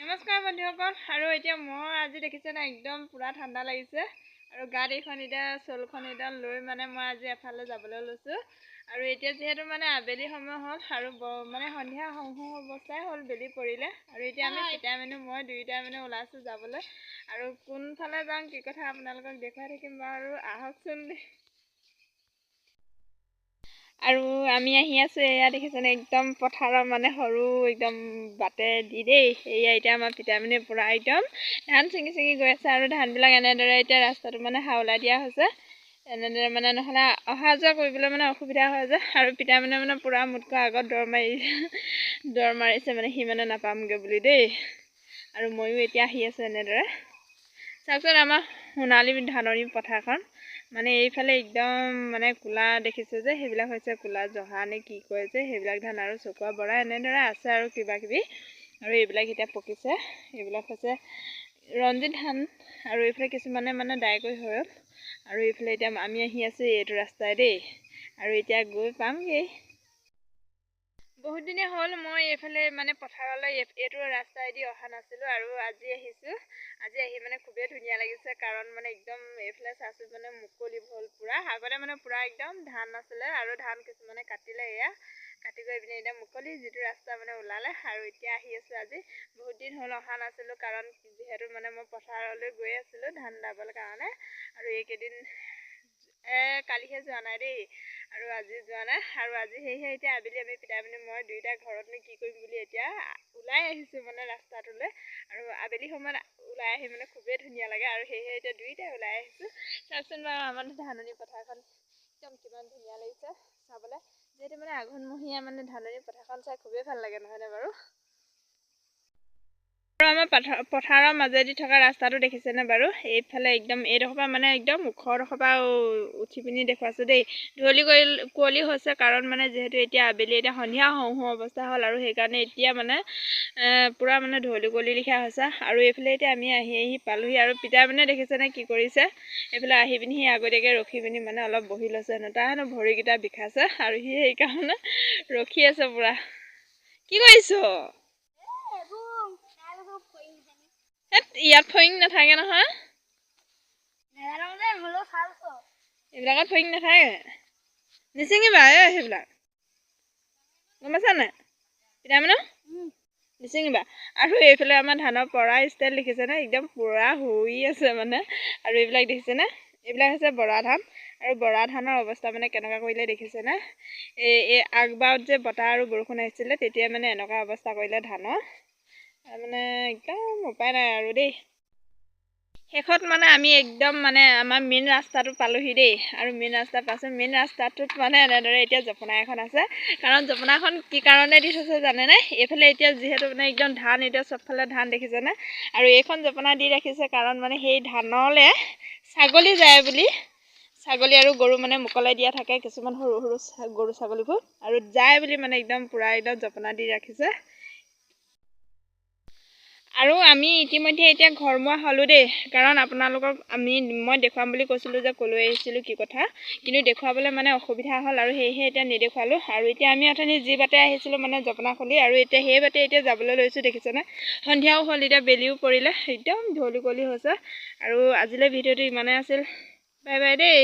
নমস্কাৰ বন্ধুসকল আৰু এতিয়া মই আজি দেখিছে নাই একদম পূৰা ঠাণ্ডা লাগিছে। আৰু গাত এইখন এতিয়া চলখন এতিয়া লৈ মানে মই আজি এফালে যাবলৈ লৈছোঁ। আৰু এতিয়া যিহেতু মানে আবেলি সময় হ'ল আৰু মানে সন্ধিয়া হওঁ অৱস্থাই হ'ল বেলি পৰিলে। আৰু এতিয়া আমি পিতাই মানে মই দুয়োটাই মানে ওলাইছোঁ যাবলৈ। আৰু কোনফালে যাওঁ কি কথা আপোনালোকক দেখুৱাই থাকিম বাৰু আহকচোন। আৰু আমি আহি আছোঁ এয়া দেখিছেনে? একদম পথাৰৰ মানে সৰু একদম বাটে দি দেই। এয়া এতিয়া আমাৰ পিতাই মানে পূৰা একদম ধান ছিঙি ছিঙি গৈ আছে আৰু ধানবিলাক এনেদৰে এতিয়া ৰাস্তাটো মানে হাওলাই দিয়া হৈছে। এনেদৰে মানে নহ'লে অহা যোৱা কৰিবলৈ মানে অসুবিধা হয় যে আৰু পিতাই মানে পূৰা মোতকৈ আগত দৌৰ মাৰি দৌৰ মাৰিছে মানে সি মানে নাপামগৈ বুলি দেই। আৰু ময়ো এতিয়া আহি আছোঁ এনেদৰে। চাওকচোন আমাৰ সোণালী ধাননি পথাৰখন। মানে এইফালে একদম মানে ক'লা দেখিছোঁ যে সেইবিলাক হৈছে ক'লা জহা নে কি কয় যে সেইবিলাক ধান আৰু চকুৱা বৰা এনেদৰে আছে আৰু কিবা কিবি আৰু এইবিলাক এতিয়া পকিছে। এইবিলাক হৈছে ৰঞ্জিত ধান আৰু এইফালে কিছুমানে মানে দাই কৰি হৈ গ'ল আৰু এইফালে এতিয়া আমি আহি আছোঁ এইটো ৰাস্তাই দেই। আৰু এতিয়া গৈ পামগৈ। বহুত দিনে হ'ল মই এইফালে মানে পথাৰলৈ এই- এইটো ৰাস্তাইদি অহা নাছিলোঁ আৰু আজি আহিছোঁ। আজি আহি মানে খুবেই ধুনীয়া লাগিছে কাৰণ মানে একদম এইফালে চাইছোঁ মানে মুকলি হ'ল পূৰা। আগতে মানে পূৰা একদম ধান আছিলে আৰু ধান কিছুমানে কাটিলে এয়া। কাটি গৈ পিনে এতিয়া মুকলি যিটো ৰাস্তা মানে ওলালে আৰু এতিয়া আহি আছোঁ আজি। বহুত দিন হ'ল অহা নাছিলোঁ কাৰণ যিহেতু মানে মই পথাৰলৈ গৈ আছিলোঁ ধান দাবলৈ কাৰণে। আৰু এইকেইদিন কালিহে যোৱা নাই দেই। আৰু আজি যোৱা নাই। আৰু আজি সেয়েহে এতিয়া আবেলি আমি পিতাই মানে মই দুয়োটা ঘৰতনো কি কৰিম বুলি এতিয়া ওলাই আহিছোঁ মানে ৰাস্তাটোলৈ। আৰু আবেলি সময়ত ওলাই আহি মানে খুবেই ধুনীয়া লাগে। আৰু সেয়েহে এতিয়া দুয়োটাই ওলাই আহিছোঁ। চাওকচোন বাৰু আমাৰ ধাননি পথাৰখন একদম কিমান ধুনীয়া লাগিছে চাবলৈ। যিহেতু মানে আঘোণমহীয়া মানে ধাননি পথাৰখন চাই খুবেই ভাল লাগে নহয়নে বাৰু? আৰু আমাৰ পথাৰ পথাৰৰ মাজেদি থকা ৰাস্তাটো দেখিছেনে বাৰু? এইফালে একদম এইডোখৰ পৰা মানে একদম ওখডোখৰ পৰা উঠি পিনি দেখুৱাইছোঁ দেই। কৰি কুঁৱলী হৈছে কাৰণ মানে যিহেতু এতিয়া আবেলি এতিয়া সন্ধিয়া হওঁ হওঁ অৱস্থা হ'ল আৰু সেইকাৰণে এতিয়া মানে পূৰা মানে ধূলি কুঁৱলী লিখা হৈছে। আৰু এইফালে এতিয়া আমি আহি আহি পালোহি আৰু পিতাই মানে দেখিছেনে কি কৰিছে? এইফালে আহি পিনি সি আগতীয়াকৈ ৰখি পিনি মানে অলপ বহি লৈছে হেনো। তাৰ হেনো ভৰিকেইটা বিষাইছে আৰু সি সেইকাৰণে ৰখি আছে পূৰা। কি কৰিছ? ইয়াত ফৰিং নাথাকে নহয়। এইবিলাকত ফৰিং নাথাকে। নিচিঙিবা এই সেইবিলাক। গম পাইছা নাই? পিতাই মানে নিচিঙিবা আৰু এইফালে আমাৰ ধানৰ পৰা ষ্টাইল দেখিছেনে একদম পূৰা শুই আছে মানে। আৰু এইবিলাক দেখিছেনে এইবিলাক হৈছে বৰা ধান। আৰু বৰা ধানৰ অৱস্থা মানে কেনেকুৱা কৰিলে দেখিছেনে এই এই আগবাৰত যে বতাহ আৰু বৰষুণ আহিছিলে তেতিয়া মানে এনেকুৱা অৱস্থা কৰিলে ধানৰ। মানে একদম উপায় নাই আৰু দেই। শেষত মানে আমি একদম মানে আমাৰ মেইন ৰাস্তাটো পালোহি দেই। আৰু মেইন ৰাস্তা পাইছোঁ মেইন ৰাস্তাটোত মানে এনেদৰে এতিয়া জপনা এখন আছে। কাৰণ জপনাখন কি কাৰণে দি থৈছে জানেনে? এইফালে এতিয়া যিহেতু মানে একদম ধান এতিয়া চবফালে ধান দেখিছেনে আৰু এইখন জপনা দি ৰাখিছে কাৰণ মানে সেই ধানলৈ ছাগলী যায় বুলি। ছাগলী আৰু গৰু মানে মোকলাই দিয়া থাকে কিছুমান সৰু সৰু গৰু ছাগলীবোৰ। আৰু যায় বুলি মানে একদম পূৰা একদম জপনা দি ৰাখিছে। আৰু আমি ইতিমধ্যে এতিয়া ঘৰমুৱা হ'লোঁ দেই। কাৰণ আপোনালোকক আমি মই দেখুৱাম বুলি কৈছিলোঁ যে ক'লৈ আহিছিলোঁ কি কথা। কিন্তু দেখুৱাবলৈ মানে অসুবিধা হ'ল আৰু সেয়েহে এতিয়া নেদেখুৱালোঁ। আৰু এতিয়া আমি অথনি যি বাটে আহিছিলোঁ মানে জপনাখলি আৰু এতিয়া সেই বাটে এতিয়া যাবলৈ লৈছোঁ দেখিছেনে? সন্ধিয়াও হ'ল এতিয়া বেলিও পৰিলে। একদম ধূলি কুঁৱলী হৈছে। আৰু আজিলৈ ভিডিঅ'টো ইমানেই আছিল। বাই বাই দেই।